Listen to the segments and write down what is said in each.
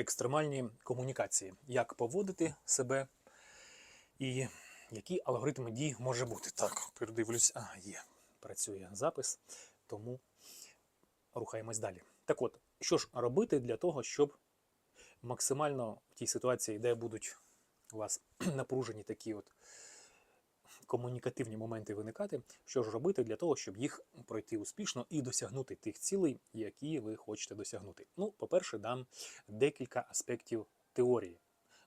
екстремальні комунікації, як поводити себе і які алгоритми дій може бути. Так, передивлюсь, а, є, працює запис, тому рухаємось далі. Так от, що ж робити для того, щоб максимально в тій ситуації, де будуть у вас напружені такі от комунікативні моменти виникати, що ж робити для того, щоб їх пройти успішно і досягнути тих цілей, які ви хочете досягнути. Ну, по-перше, дам декілька аспектів теорії.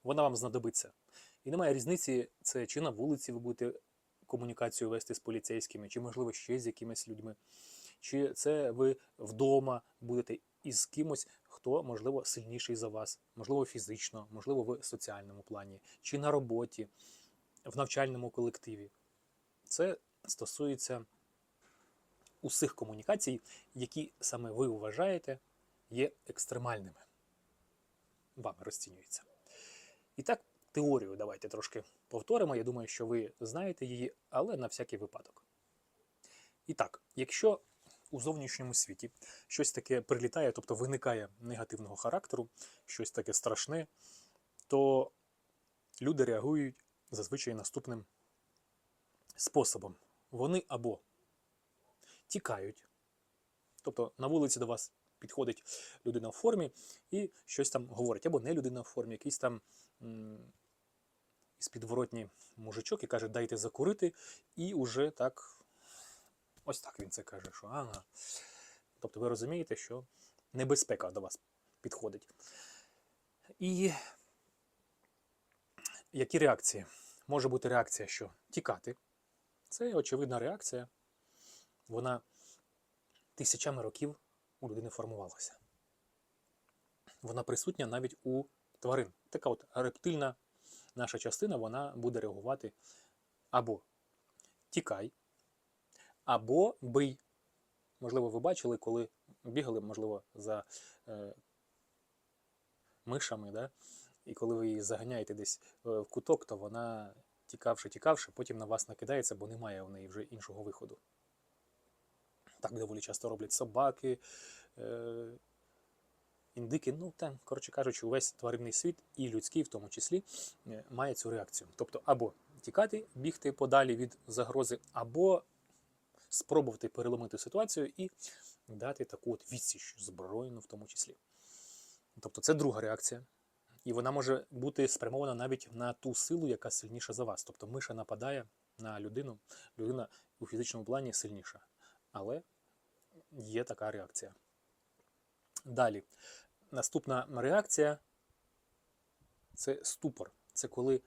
Вона вам знадобиться. І немає різниці, це чи на вулиці ви будете комунікацію вести з поліцейськими, чи, можливо, ще з якимись людьми, чи це ви вдома будете із кимось, хто, можливо, сильніший за вас, можливо, фізично, можливо, в соціальному плані, чи на роботі, в навчальному колективі. Це стосується усіх комунікацій, які саме ви вважаєте є екстремальними. Вами розцінюється. І так, теорію давайте трошки повторимо. Я думаю, що ви знаєте її, але на всякий випадок. І так, якщо у зовнішньому світі щось таке прилітає, тобто виникає негативного характеру, щось таке страшне, то люди реагують зазвичай наступним способом. Вони або тікають, тобто на вулиці до вас підходить людина в формі і щось там говорить, або не людина в формі, якийсь там із підворотні мужичок і каже, дайте закурити, і уже так, ось так він це каже, що ага. Тобто ви розумієте, що небезпека до вас підходить. І які реакції? Може бути реакція, що тікати. Це очевидна реакція. Вона тисячами років у людини формувалася. Вона присутня навіть у тварин. Така от рептильна наша частина вона буде реагувати або тікай, або бий. Можливо, ви бачили, коли бігали, можливо, за е, мишами, да? і коли ви її заганяєте десь е, в куток, то вона, тікавши, тікавши, потім на вас накидається, бо немає в неї вже іншого виходу. Так доволі часто роблять собаки, е, індики. Ну, там, коротше кажучи, увесь тваринний світ, і людський в тому числі, е, має цю реакцію. Тобто, або тікати, бігти подалі від загрози, або спробувати переломити ситуацію і дати таку от відсіч збройну в тому числі. Тобто це друга реакція. І вона може бути спрямована навіть на ту силу, яка сильніша за вас. Тобто миша нападає на людину, людина у фізичному плані сильніша. Але є така реакція. Далі. Наступна реакція це ступор. Це коли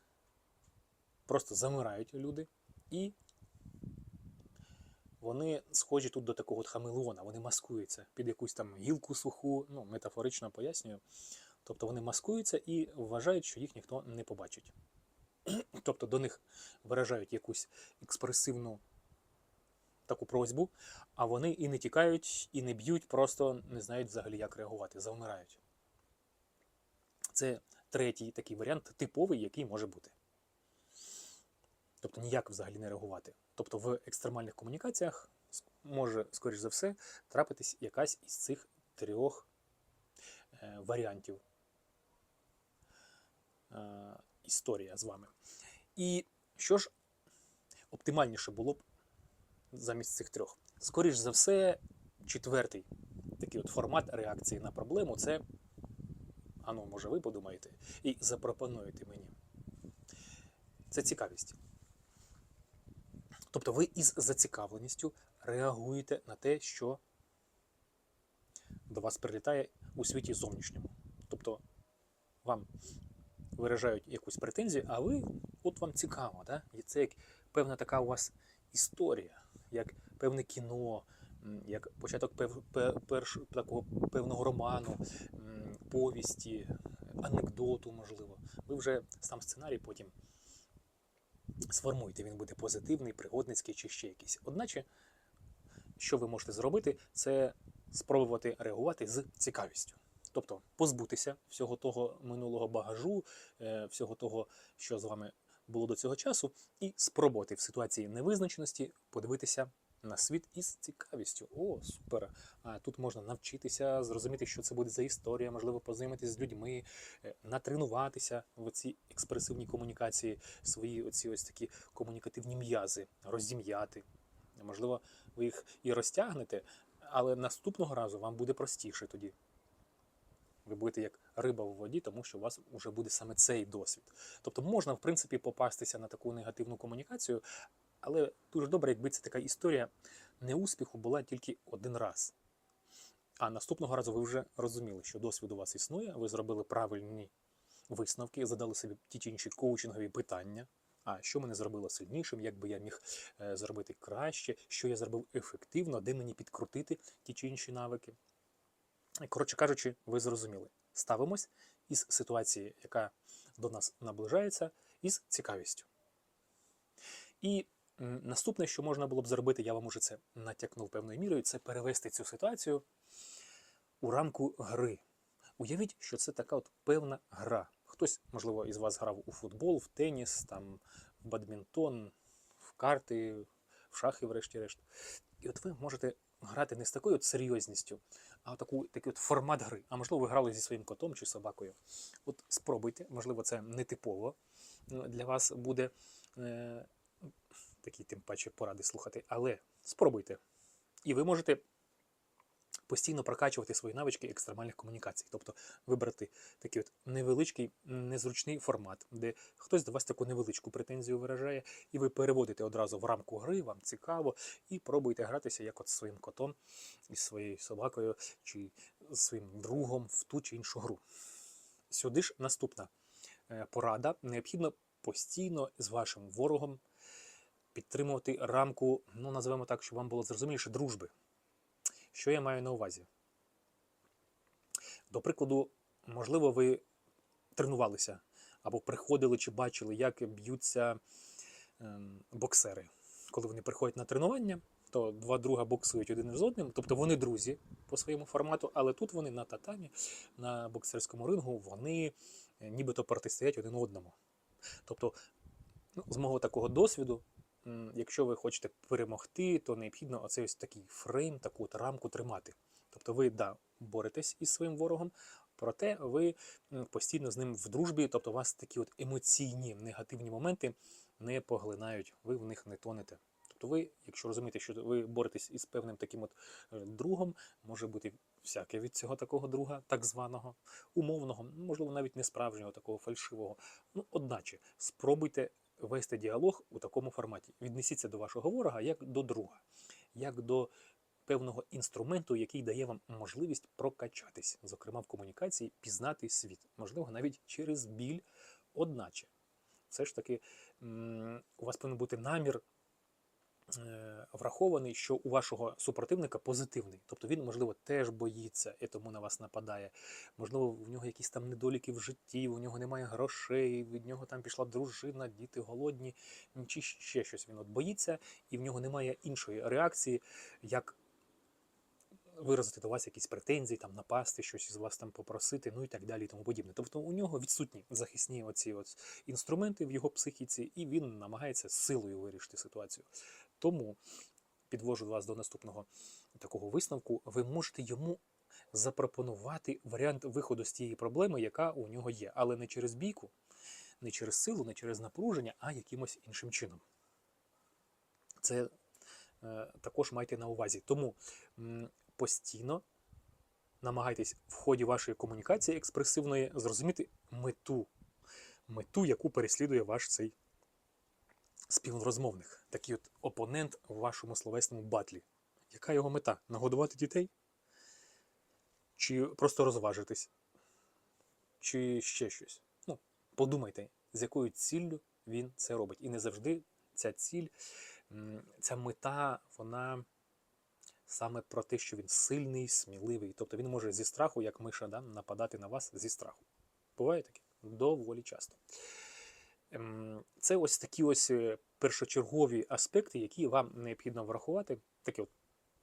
просто замирають люди, і вони схожі тут до такого хамелеона, вони маскуються під якусь там гілку суху, ну, метафорично пояснюю. Тобто вони маскуються і вважають, що їх ніхто не побачить. Тобто до них виражають якусь експресивну таку просьбу, а вони і не тікають, і не б'ють, просто не знають взагалі, як реагувати, завмирають. Це третій такий варіант, типовий, який може бути. Тобто ніяк взагалі не реагувати. Тобто в екстремальних комунікаціях може, скоріш за все, трапитись якась із цих трьох е, варіантів історія з вами. І що ж оптимальніше було б замість цих трьох? Скоріш за все, четвертий такий от формат реакції на проблему це, а ну, може, ви подумаєте, і запропонуєте мені. Це цікавість. Тобто ви із зацікавленістю реагуєте на те, що до вас прилітає у світі зовнішньому. Тобто вам виражають якусь претензію, а ви от вам цікаво, да? і це як певна така у вас історія, як певне кіно, як початок пев, пе- перш, такого певного роману, повісті, анекдоту, можливо. Ви вже сам сценарій потім сформуєте, він буде позитивний, пригодницький чи ще якийсь. Одначе, що ви можете зробити, це спробувати реагувати з цікавістю. Тобто позбутися всього того минулого багажу, е, всього того, що з вами було до цього часу, і спробувати в ситуації невизначеності подивитися на світ із цікавістю. О, супер! А тут можна навчитися, зрозуміти, що це буде за історія, можливо, познайомитися з людьми, е, натренуватися в цій експресивній комунікації, свої оці ось такі комунікативні м'язи, розім'яти. Можливо, ви їх і розтягнете, але наступного разу вам буде простіше тоді. Ви будете як риба в воді, тому що у вас вже буде саме цей досвід. Тобто можна, в принципі, попастися на таку негативну комунікацію, але дуже добре, якби це така історія неуспіху була тільки один раз. А наступного разу ви вже розуміли, що досвід у вас існує, ви зробили правильні висновки, задали собі ті чи інші коучингові питання. А що мене зробило сильнішим, як би я міг е, зробити краще, що я зробив ефективно, де мені підкрутити ті чи інші навики. Коротше кажучи, ви зрозуміли. Ставимось із ситуації, яка до нас наближається, із цікавістю. І наступне, що можна було б зробити, я вам уже це натякнув певною мірою, це перевести цю ситуацію у рамку гри. Уявіть, що це така от певна гра. Хтось, можливо, із вас грав у футбол, в теніс, там, в бадмінтон, в карти, в шахи, врешті-решт. І от ви можете грати не з такою от серйозністю, а таку, такий от формат гри. А можливо, ви грали зі своїм котом чи собакою. От спробуйте, можливо, це нетипово для вас буде е, такі, тим паче, поради слухати, але спробуйте. І ви можете постійно прокачувати свої навички екстремальних комунікацій. Тобто вибрати такий от невеличкий, незручний формат, де хтось до вас таку невеличку претензію виражає, і ви переводите одразу в рамку гри, вам цікаво, і пробуйте гратися як от зі своїм котом, із своєю собакою чи з своїм другом в ту чи іншу гру. Сюди ж наступна е, порада. Необхідно постійно з вашим ворогом підтримувати рамку, ну називаємо так, щоб вам було зрозуміліше, дружби. Що я маю на увазі? До прикладу, можливо, ви тренувалися або приходили чи бачили, як б'ються ем, боксери. Коли вони приходять на тренування, то два друга боксують один з одним, тобто вони друзі по своєму формату, але тут вони на татамі, на боксерському рингу, вони е, нібито протистоять один одному. Тобто, ну, з мого такого досвіду, якщо ви хочете перемогти, то необхідно оцей ось такий фрейм, таку от рамку тримати. Тобто ви да, боретесь із своїм ворогом, проте ви постійно з ним в дружбі, тобто у вас такі от емоційні негативні моменти не поглинають, ви в них не тонете. Тобто ви, якщо розумієте, що ви боретесь із певним таким от е, другом, може бути всяке від цього такого друга, так званого, умовного, можливо, навіть не справжнього, такого фальшивого. Ну, одначе, спробуйте вести діалог у такому форматі. Віднесіться до вашого ворога як до друга, як до певного інструменту, який дає вам можливість прокачатись, зокрема в комунікації, пізнати світ, можливо, навіть через біль, одначе. Все ж таки, у вас повинен бути намір врахований, що у вашого супротивника позитивний. Тобто він, можливо, теж боїться і тому на вас нападає. Можливо, в нього якісь там недоліки в житті, у нього немає грошей, від нього там пішла дружина, діти голодні, чи ще щось. Він от боїться, і в нього немає іншої реакції, як виразити до вас якісь претензії, там напасти, щось із вас там попросити, ну і так далі, і тому подібне. Тобто у нього відсутні захисні оці от інструменти в його психіці, і він намагається силою вирішити ситуацію. Тому підвожу вас до наступного такого висновку. Ви можете йому запропонувати варіант виходу з тієї проблеми, яка у нього є, але не через бійку, не через силу, не через напруження, а якимось іншим чином. Це е, також майте на увазі. Тому м, постійно намагайтесь в ході вашої комунікації експресивної зрозуміти мету, мету, яку переслідує ваш цей співрозмовник, такий от опонент в вашому словесному батлі. Яка його мета? Нагодувати дітей? Чи просто розважитись? Чи ще щось? Ну, подумайте, з якою ціллю він це робить. І не завжди ця ціль, ця мета, вона саме про те, що він сильний, сміливий. Тобто він може зі страху, як миша, да, нападати на вас зі страху. Буває таке? Доволі часто. Ем, Це ось такі ось е, першочергові аспекти, які вам необхідно врахувати. Таке от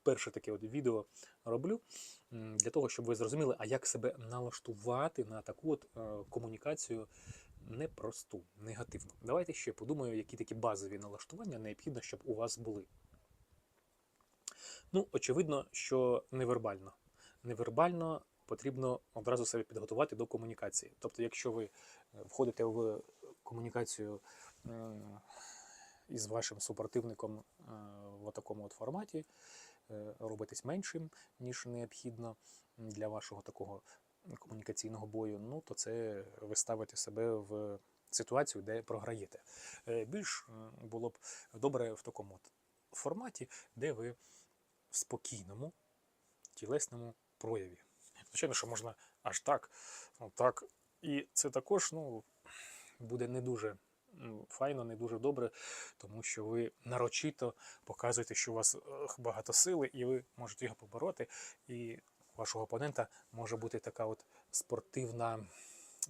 перше таке от відео роблю для того, щоб ви зрозуміли, а як себе налаштувати на таку от е, комунікацію непросту, негативну. Давайте ще подумаю, які такі базові налаштування необхідно, щоб у вас були. Ну, очевидно, що невербально. Невербально потрібно одразу себе підготувати до комунікації. Тобто, якщо ви е, входите в комунікацію е, із вашим супротивником е, в такому от форматі, е, робитесь меншим, ніж необхідно для вашого такого комунікаційного бою, ну то це ви ставите себе в ситуацію, де програєте. Більш було б добре в такому от форматі, де ви в спокійному тілесному прояві. Звичайно, що можна аж так, так. І це також ну, буде не дуже файно, не дуже добре, тому що ви нарочито показуєте, що у вас багато сили, і ви можете його побороти. І у вашого опонента може бути така от спортивна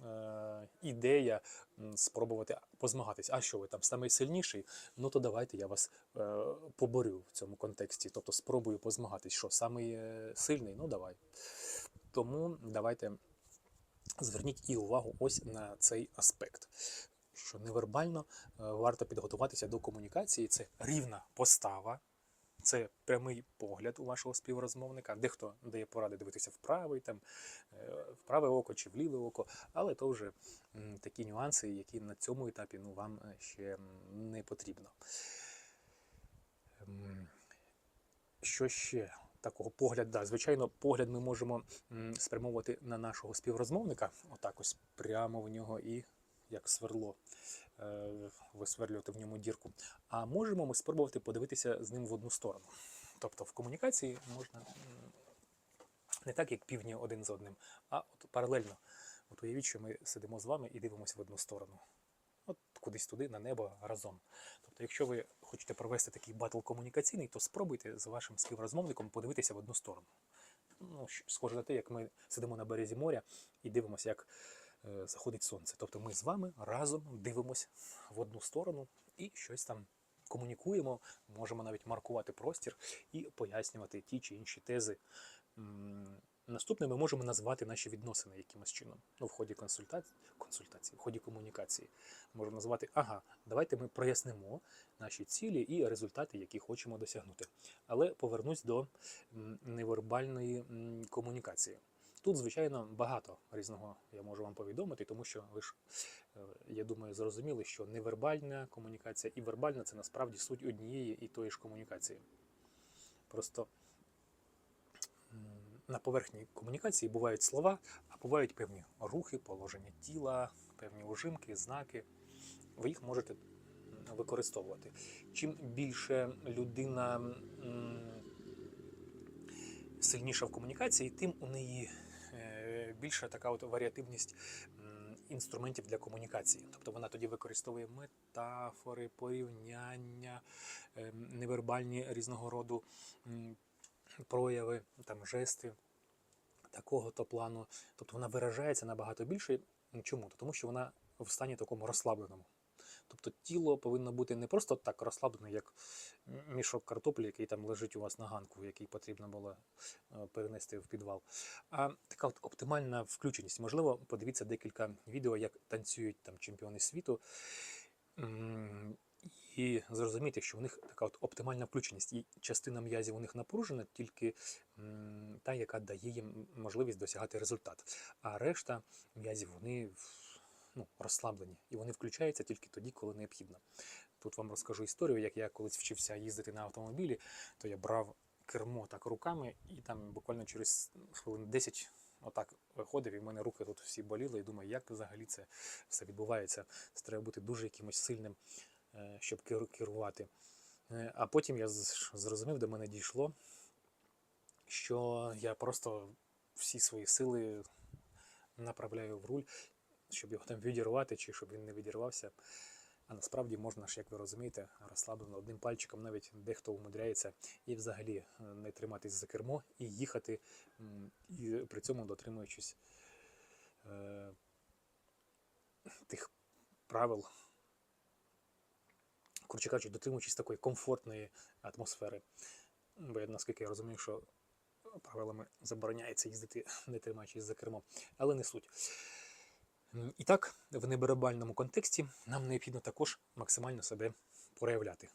е, ідея спробувати позмагатись. А що ви там самий сильніший? Ну то давайте я вас е, поборю в цьому контексті. Тобто спробую позмагатись. Що самий е, сильний? Ну давай. Тому давайте зверніть і увагу ось на цей аспект. Що невербально е, варто підготуватися до комунікації, це рівна постава, це прямий погляд у вашого співрозмовника. Дехто дає поради дивитися в правий, там, е, в праве око чи в ліве око, але то вже такі нюанси, які на цьому етапі ну, вам е, ще не потрібно. Що ще? Такого погляд, да, звичайно, погляд ми можемо спрямовувати на нашого співрозмовника, отак ось прямо в нього і як сверло е, висверлювати в ньому дірку. А можемо ми спробувати подивитися з ним в одну сторону. Тобто в комунікації можна не так, як півні один з одним, а от паралельно. От уявіть, що ми сидимо з вами і дивимося в одну сторону. От кудись туди, на небо разом. Тобто, якщо ви хочете провести такий батл комунікаційний, то спробуйте з вашим співрозмовником подивитися в одну сторону. Ну, схоже на те, як ми сидимо на березі моря і дивимося, як е, заходить сонце. Тобто ми з вами разом дивимося в одну сторону і щось там комунікуємо, можемо навіть маркувати простір і пояснювати ті чи інші тези. Наступне ми можемо назвати наші відносини якимось чином. Ну, в ході консультації, консультації, в ході комунікації. Можемо назвати, ага, давайте ми прояснимо наші цілі і результати, які хочемо досягнути. Але повернусь до невербальної комунікації. Тут, звичайно, багато різного я можу вам повідомити, тому що ви ж, е, я думаю, зрозуміли, що невербальна комунікація і вербальна це насправді суть однієї і тої ж комунікації. Просто на поверхні комунікації бувають слова, а бувають певні рухи, положення тіла, певні ужимки, знаки. Ви їх можете використовувати. Чим більше людина сильніша в комунікації, тим у неї е, більша така от варіативність інструментів для комунікації. Тобто вона тоді використовує метафори, порівняння, е, невербальні різного роду прояви, там жести такого то плану. Тобто вона виражається набагато більше. Чому? Тому що вона в стані такому розслабленому. Тобто тіло повинно бути не просто так розслаблене, як мішок картоплі, який там лежить у вас на ганку, який потрібно було е, перенести в підвал. А така от оптимальна включеність. Можливо, подивіться декілька відео, як танцюють там чемпіони світу. І зрозуміти, що у них така от оптимальна включеність, і частина м'язів у них напружена, тільки та, яка дає їм можливість досягати результат. А решта м'язів вони ну, розслаблені, і вони включаються тільки тоді, коли необхідно. Тут вам розкажу історію, як я колись вчився їздити на автомобілі, то я брав кермо так руками, і там буквально через хвилин 10 отак виходив, і в мене руки тут всі боліли, і думаю, як взагалі це все відбувається. Це треба бути дуже якимось сильним, щоб керу- керувати. Е, А потім я зрозумів, до мене дійшло, що я просто всі свої сили направляю в руль, щоб його там відірвати, чи щоб він не відірвався. А насправді можна ж, як ви розумієте, розслаблено одним пальчиком навіть дехто умудряється і взагалі е, не триматись за кермо і їхати, і при цьому дотримуючись е, тих правил, коротше кажучи, дотримуючись такої комфортної атмосфери. Бо я наскільки я розумію, що правилами забороняється їздити, не тримаючись за кермо, але не суть. І так, в неберебальному контексті нам необхідно також максимально себе проявляти.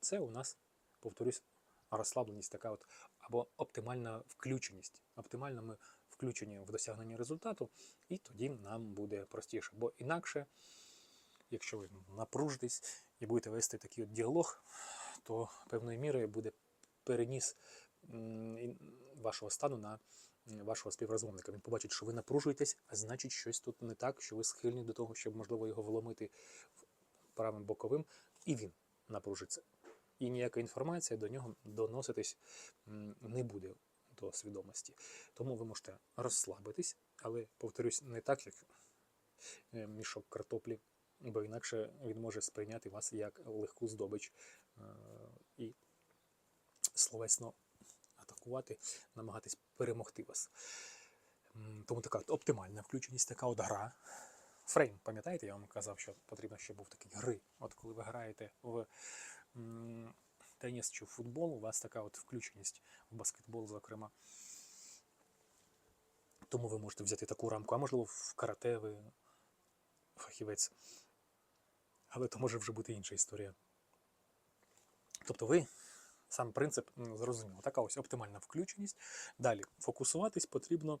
Це у нас, повторюсь, розслабленість, така от, або оптимальна включеність. Оптимально ми включені в досягнення результату, і тоді нам буде простіше. Бо інакше, якщо ви напружитесь і будете вести такий от діалог, то певною мірою буде переніс вашого стану на вашого співрозмовника. Він побачить, що ви напружуєтесь, а значить, щось тут не так, що ви схильні до того, щоб можливо його вломити правим боковим, і він напружиться. І ніяка інформація до нього доноситись не буде до свідомості. Тому ви можете розслабитись, але повторюсь, не так, як е, мішок картоплі, бо інакше він може сприйняти вас як легку здобич е, і словесно атакувати, намагатись перемогти вас. Тому така оптимальна включеність, така от гра. Фрейм, пам'ятаєте, я вам казав, що потрібно, щоб був такий гри. От коли ви граєте в теніс чи в футбол, у вас така от включеність в баскетбол, зокрема. Тому ви можете взяти таку рамку, а можливо в карате ви фахівець. Але то може вже бути інша історія. Тобто ви сам принцип зрозуміло. Така ось оптимальна включеність. Далі фокусуватись потрібно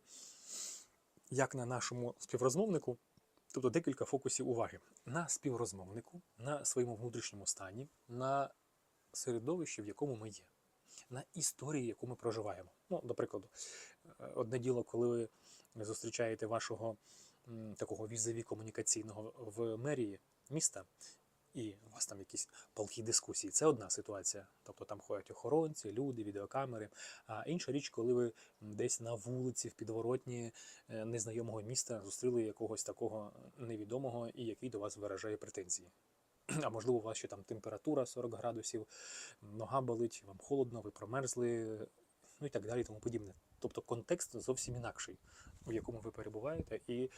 як на нашому співрозмовнику, тобто декілька фокусів уваги на співрозмовнику, на своєму внутрішньому стані, на середовищі, в якому ми є, на історії, яку ми проживаємо. Ну, до прикладу, е, одне діло, коли ви зустрічаєте вашого такого візаві комунікаційного в мерії міста, і у вас там якісь палкі дискусії. Це одна ситуація. Тобто там ходять охоронці, люди, відеокамери. А інша річ, коли ви десь на вулиці в підворотні е, незнайомого міста зустріли якогось такого невідомого і який до вас виражає претензії. А можливо, у вас ще там температура 40 градусів, нога болить, вам холодно, ви промерзли, ну і так далі, тому подібне. Тобто контекст зовсім інакший, в якому ви перебуваєте, і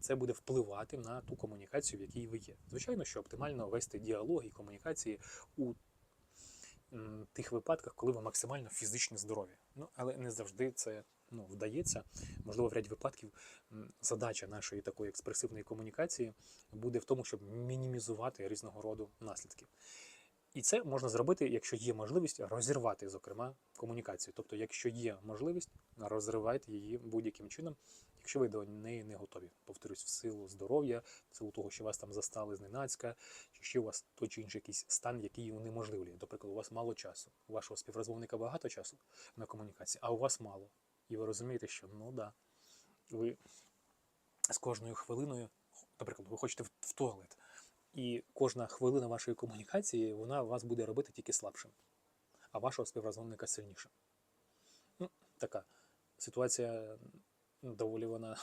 це буде впливати на ту комунікацію, в якій ви є. Звичайно, що оптимально вести діалог і комунікації у тих випадках, коли ви максимально фізично здорові. Ну, але не завжди це ну, вдається. Можливо, в ряді випадків задача нашої такої експресивної комунікації буде в тому, щоб мінімізувати різного роду наслідки. І це можна зробити, якщо є можливість розірвати, зокрема, комунікацію. Тобто, якщо є можливість, розривайте її будь-яким чином, якщо ви до неї не готові. Повторюсь, в силу здоров'я, в силу того, що вас там застали зненацька, чи ще у вас той чи інший якийсь стан, який унеможливлює. Наприклад, у вас мало часу, у вашого співрозмовника багато часу на комунікації, а у вас мало. І ви розумієте, що ну да, ви з кожною хвилиною, наприклад, ви хочете в туалет. І кожна хвилина вашої комунікації вона вас буде робити тільки слабшим, а вашого співрозмовника сильнішим. Ну, така ситуація доволі вона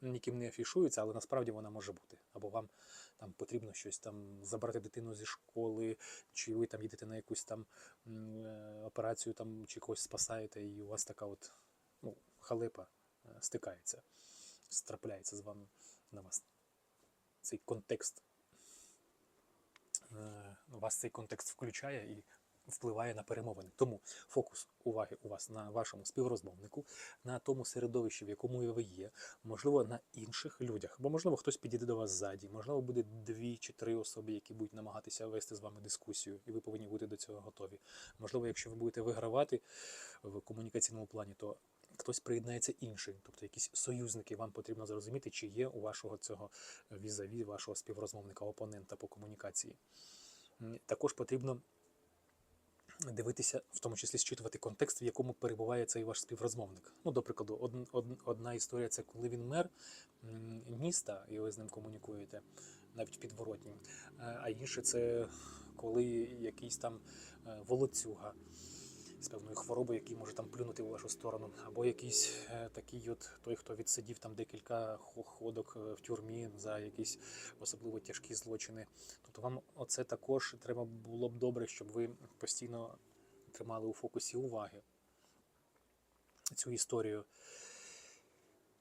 ніким не афішується, але насправді вона може бути. Або вам там потрібно щось там забрати дитину зі школи, чи ви там їдете на якусь там е, операцію там, чи когось спасаєте, і у вас така от ну, халепа е, стикається, страпляється з вами на вас. Цей контекст вас цей контекст включає і впливає на перемовини. Тому фокус уваги у вас на вашому співрозмовнику, на тому середовищі, в якому ви є, можливо, на інших людях. Бо, можливо, хтось підійде до вас ззаді, можливо, буде дві чи три особи, які будуть намагатися вести з вами дискусію, і ви повинні бути до цього готові. Можливо, якщо ви будете вигравати в комунікаційному плані, то хтось приєднається інший, тобто якісь союзники. Вам потрібно зрозуміти, чи є у вашого цього візаві, вашого співрозмовника, опонента по комунікації. Також потрібно дивитися, в тому числі зчитувати контекст, в якому перебуває цей ваш співрозмовник. Ну, до прикладу, од, од, одна історія це коли він мер міста, і ви з ним комунікуєте, навіть підворотні. Е, А інше це коли якийсь там е, волоцюга з певною хворобою, який може там плюнути у вашу сторону, або якийсь е, такий, от той, хто відсидів там декілька ходок е, в тюрмі за якісь особливо тяжкі злочини. Тобто вам оце також треба було б добре, щоб ви постійно тримали у фокусі уваги цю історію.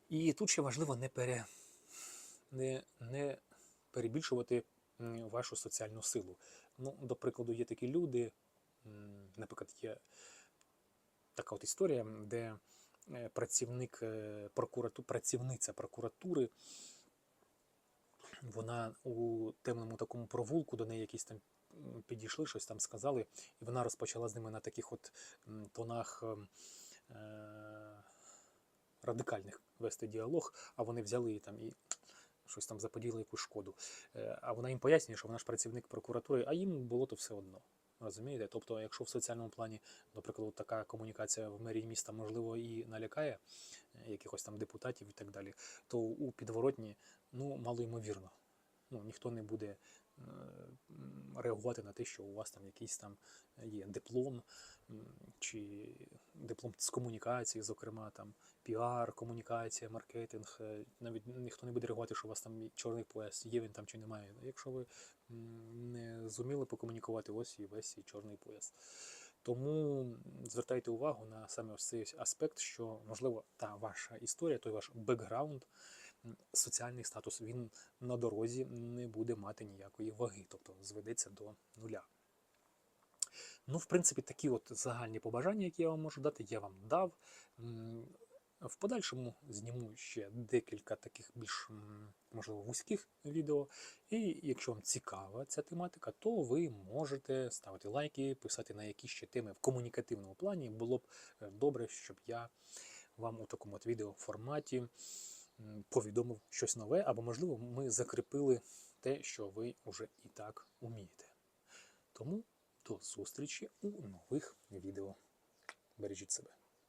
І тут ще важливо не, пере, не, не перебільшувати вашу соціальну силу. Ну, до прикладу, є такі люди, наприклад, є така от історія, де е, працівник е, прокурату, працівниця прокуратури вона у темному такому провулку до неї якісь там підійшли, щось там сказали, і вона розпочала з ними на таких от тонах е, радикальних вести діалог, а вони взяли і там і щось там заподіяли якусь шкоду. А вона їм пояснює, що вона ж працівник прокуратури, а їм було то все одно. Розумієте? Тобто, якщо в соціальному плані, наприклад, така комунікація в мерії міста можливо і налякає е, якихось там депутатів і так далі, то у підворотні ну мало ймовірно. Ну ніхто не буде е, реагувати на те, що у вас там якийсь там є диплом чи диплом з комунікації, зокрема там піар, комунікація, маркетинг. е, Навіть ніхто не буде реагувати, що у вас там чорний пояс, є він там чи немає. Якщо ви не зуміли покомунікувати, ось і весь чорний пояс. Тому звертайте увагу на саме ось цей аспект, що можливо та ваша історія, той ваш бекграунд, соціальний статус, він на дорозі не буде мати ніякої ваги, тобто зведеться до нуля. Ну, в принципі, такі от загальні побажання, які я вам можу дати, я вам дав. В подальшому зніму ще декілька таких більш можливо вузьких відео. І якщо вам цікава ця тематика, то ви можете ставити лайки, писати на які ще теми в комунікативному плані. Було б е, добре, щоб я вам у такому от відео форматі повідомив щось нове, або, можливо, ми закріпили те, що ви вже і так умієте. Тому до зустрічі у нових відео. Бережіть себе.